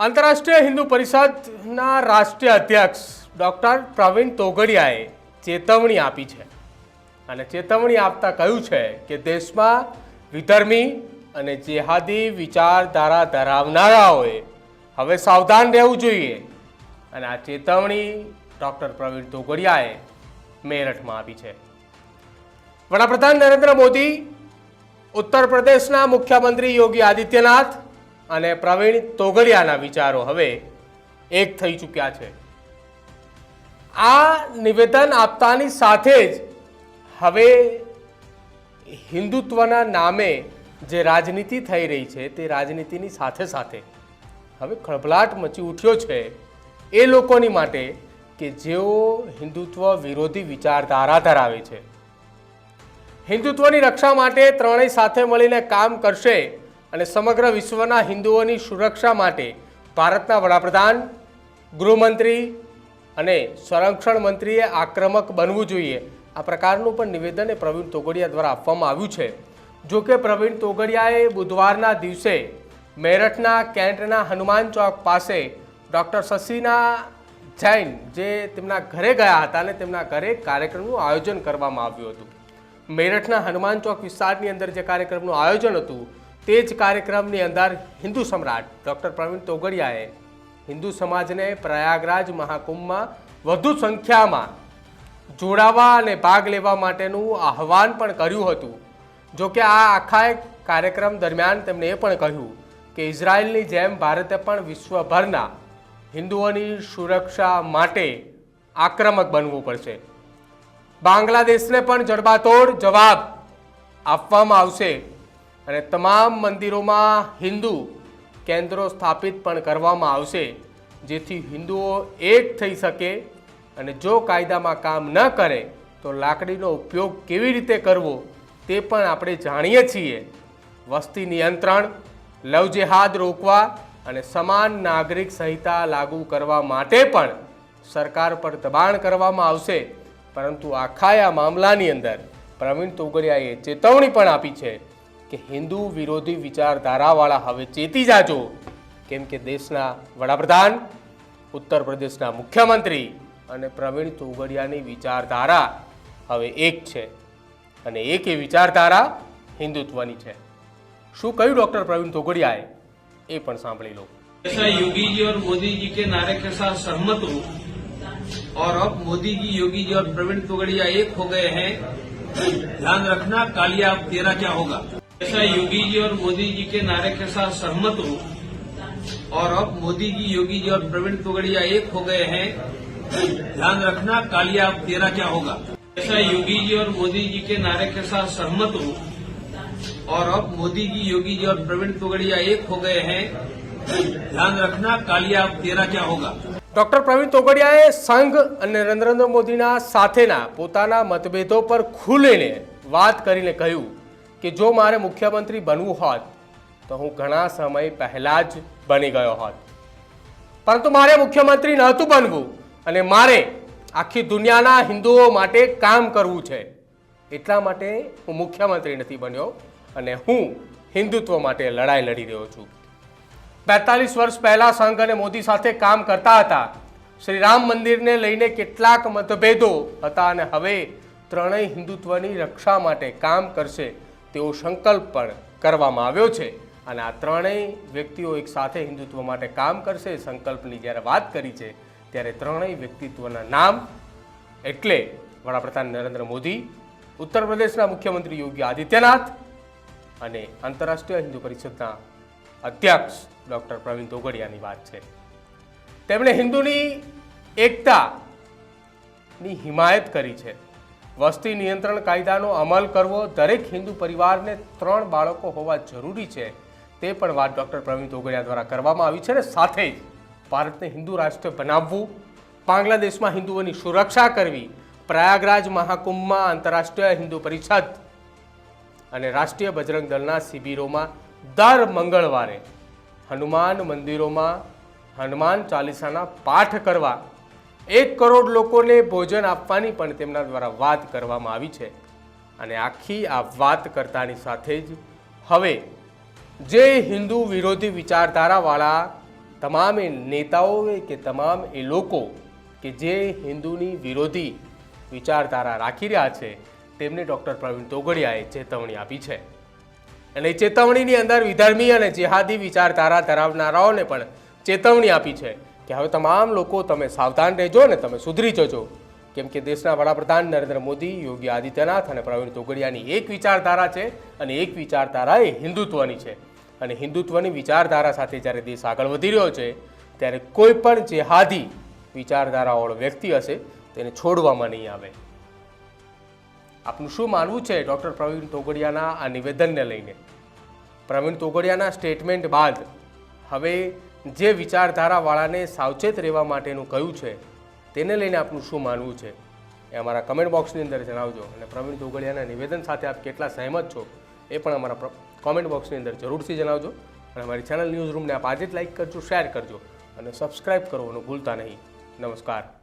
આંતરરાષ્ટ્રીય હિન્દુ પરિષદના રાષ્ટ્રીય અધ્યક્ષ ડૉક્ટર પ્રવીણ તોગડિયાએ ચેતવણી આપી છે. અને ચેતવણી આપતા કહ્યું છે કે દેશમાં વિધર્મી અને જેહાદી વિચારધારા ધરાવનારાઓએ હવે સાવધાન રહેવું જોઈએ. અને આ ચેતવણી ડૉક્ટર પ્રવીણ તોગડિયાએ મેરઠમાં આપી છે. વડાપ્રધાન નરેન્દ્ર મોદી, ઉત્તર પ્રદેશના મુખ્યમંત્રી યોગી આદિત્યનાથ અને પ્રવીણ તોગડિયાના વિચારો હવે એક થઈ ચૂક્યા છે. આ નિવેદન આપતાની સાથે જ હવે હિન્દુત્વના નામે જે રાજનીતિ થઈ રહી છે તે રાજનીતિની સાથે સાથે હવે ખળભળાટ મચી ઉઠ્યો છે એ લોકોની માટે કે જેઓ હિન્દુત્વ વિરોધી વિચારધારા ધરાવે છે. હિન્દુત્વની રક્ષા માટે ત્રણેય સાથે મળીને કામ કરશે અને સમગ્ર વિશ્વના હિન્દુઓની સુરક્ષા માટે ભારતના વડાપ્રધાન, ગૃહમંત્રી અને સંરક્ષણ મંત્રીએ આક્રમક બનવું જોઈએ. આ પ્રકારનું પણ નિવેદન એ પ્રવીણ તોગડિયા દ્વારા આપવામાં આવ્યું છે. જો કે પ્રવીણ તોગડિયાએ બુધવારના દિવસે મેરઠના કેન્ટના હનુમાન ચોક પાસે ડૉક્ટર શશીના જૈન જે તેમના ઘરે ગયા હતા અને તેમના ઘરે કાર્યક્રમનું આયોજન કરવામાં આવ્યું હતું. મેરઠના હનુમાન ચોક વિસ્તારની અંદર જે કાર્યક્રમનું આયોજન હતું તે જ કાર્યક્રમની અંદર હિન્દુ સમ્રાટ ડૉક્ટર પ્રવીણ તોગડિયાએ હિન્દુ સમાજને પ્રયાગરાજ મહાકુંભમાં વધુ સંખ્યામાં જોડાવા અને ભાગ લેવા માટેનું આહવાન પણ કર્યું હતું. જો કે આ આખા કાર્યક્રમ દરમિયાન તેમણે એ પણ કહ્યું કે ઇઝરાયલની જેમ ભારતે પણ વિશ્વભરના હિન્દુઓની સુરક્ષા માટે આક્રમક બનવું પડશે. બાંગ્લાદેશને પણ જડબાતોડ જવાબ આપવામાં આવશે. અને તમામ મંદિરોમાં હિન્દુ કેન્દ્રો સ્થાપિત પણ કરવામાં આવશે, જેથી હિન્દુઓ એક થઈ શકે અને જો કાયદામાં કામ ન કરે, તો લાકડીનો ઉપયોગ કેવી રીતે કરવો તે પણ આપણે જાણીએ છીએ. વસ્તી નિયંત્રણ, લવજેહાદ રોકવા અને સમાન નાગરિક સંહિતા લાગુ કરવા માટે પણ સરકાર પર દબાણ કરવામાં આવશે. પરંતુ આખા આ મામલાની અંદર પ્રવીણ તોગડિયાએ ચેતવણી પણ આપી છે કે હિન્દુ વિરોધી વિચારધારાવાળા હવે ચેતી જાજો કેમ કે દેશના વડાપ્રધાન ઉત્તર પ્રદેશના મુખ્યમંત્રી અને પ્રવીણ તોગડિયાની વિચારધારા હવે એક છે અને એક એ વિચારધારા હિન્દુત્વની છે શું કહ્યું ડૉક્ટર પ્રવીણ તોગડિયાએ એ પણ સાંભળી લો ऐसा योगी जी और मोदी जी के नारे के साथ सहमत हूँ और अब मोदी जी योगी जी और प्रवीण तोगड़िया एक हो गए हैं ध्यान रखना कालिया अब तेरा क्या होगा ऐसा योगी जी और मोदी जी के नारे के साथ सहमत हूँ और अब मोदी जी योगी जी और प्रवीण तोगड़िया एक हो गए हैं ध्यान रखना कालिया अब तेरा क्या होगा ऐसा योगी जी और मोदी जी के नारे के साथ सहमत हूँ और अब मोदी जी योगी जी और प्रवीण तोगड़िया एक हो गए हैं ध्यान रखना कालिया अब तेरा क्या होगा ડોક્ટર પ્રવીણ તોગડિયાએ સંઘ અને નરેન્દ્ર મોદીના સાથેના પોતાના મતભેદો પર ખુલીને વાત કરીને કહ્યું કે જો મારે મુખ્યમંત્રી બનવું હોત, તો હું ઘણા સમય પહેલાં જ બની ગયો હોત. પરંતુ મારે મુખ્યમંત્રી નહોતું બનવું અને મારે આખી દુનિયાના હિન્દુઓ માટે કામ કરવું છે. એટલા માટે હું મુખ્યમંત્રી નથી બન્યો અને હું હિન્દુત્વ માટે લડાઈ લડી રહ્યો છું. બેતાલીસ વર્ષ પહેલાં સંઘ અને મોદી સાથે કામ કરતા હતા. શ્રી રામ મંદિરને લઈને કેટલાક મતભેદો હતા અને હવે ત્રણેય હિન્દુત્વની રક્ષા માટે કામ કરશે તેવો સંકલ્પ પણ કરવામાં આવ્યો છે. અને આ ત્રણેય વ્યક્તિઓ એક સાથે હિન્દુત્વ માટે કામ કરશે, સંકલ્પની જ્યારે વાત કરી છે, ત્યારે ત્રણેય વ્યક્તિત્વના નામ એટલે વડાપ્રધાન નરેન્દ્ર મોદી, ઉત્તર પ્રદેશના મુખ્યમંત્રી યોગી આદિત્યનાથ અને આંતરરાષ્ટ્રીય હિન્દુ પરિષદના અધ્યક્ષ ડૉક્ટર પ્રવીણ તોગડિયાની વાત છે. તેમણે હિન્દુની એકતાની હિમાયત કરી છે. વસ્તી નિયંત્રણ કાયદાનો અમલ કરવો દરેક હિન્દુ પરિવારને ત્રણ બાળકો હોવા જરૂરી છે, તે પણ વાત ડૉક્ટર પ્રવીણ તોગડિયા દ્વારા કરવામાં આવી છે અને સાથે જ ભારતને હિન્દુ રાષ્ટ્ર બનાવવું, બાંગ્લાદેશમાં હિન્દુઓની સુરક્ષા કરવી, પ્રયાગરાજ મહાકુંભમાં આંતરરાષ્ટ્રીય હિન્દુ પરિષદ અને રાષ્ટ્રીય બજરંગ દળના શિબિરોમાં દર મંગળવારે હનુમાન મંદિરોમાં હનુમાન ચાલીસાના પાઠ કરવા એક કરોડ લોકોને ભોજન આપવાની પણ તેમના દ્વારા વાત કરવામાં આવી છે. અને આખી આ વાત કરતાની સાથે જ હવે જે હિન્દુ વિરોધી વિચારધારાવાળા તમામ એ નેતાઓએ કે તમામ એ લોકો કે જે હિન્દુની વિરોધી વિચારધારા રાખી રહ્યા છે, તેમને ડૉક્ટર પ્રવીણ તોગડિયાએ ચેતવણી આપી છે. અને ચેતવણીની અંદર વિધર્મી અને જેહાદી વિચારધારા ધરાવનારાઓને પણ ચેતવણી આપી છે. કે હવે તમામ લોકો તમે સાવધાન રહેજો ને તમે સુધરી જજો. કેમ કે દેશના વડાપ્રધાન નરેન્દ્ર મોદી, યોગી આદિત્યનાથ અને પ્રવીણ તોગડિયાની એક વિચારધારા છે અને એક વિચારધારા એ હિન્દુત્વની છે. અને હિન્દુત્વની વિચારધારા સાથે જ્યારે દેશ આગળ વધી રહ્યો છે, ત્યારે કોઈ પણ જેહાદી વિચારધારાવાળો વ્યક્તિ હશે, તેને છોડવામાં નહીં આવે. આપનું શું માનવું છે ડૉક્ટર પ્રવીણ તોગડિયાના આ નિવેદનને લઈને? પ્રવીણ તોગડિયાના સ્ટેટમેન્ટ બાદ હવે જે વિચારધારાવાળાને સાવચેત રહેવા માટેનું કહ્યું છે, તેને લઈને આપનું શું માનવું છે? એ અમારા કમેન્ટ બોક્સની અંદર જણાવજો અને પ્રવીણ ધોગડિયાના નિવેદન સાથે આપ કેટલા સહેમત છો, એ પણ અમારા કોમેન્ટ બોક્સની અંદર જરૂરથી જણાવજો. અને અમારી ચેનલ ન્યૂઝ રૂમને આપ આજે જ લાઇક કરજો શેર કરજો અને સબસ્ક્રાઇબ કરવાનું ભૂલતા નહીં. નમસ્કાર.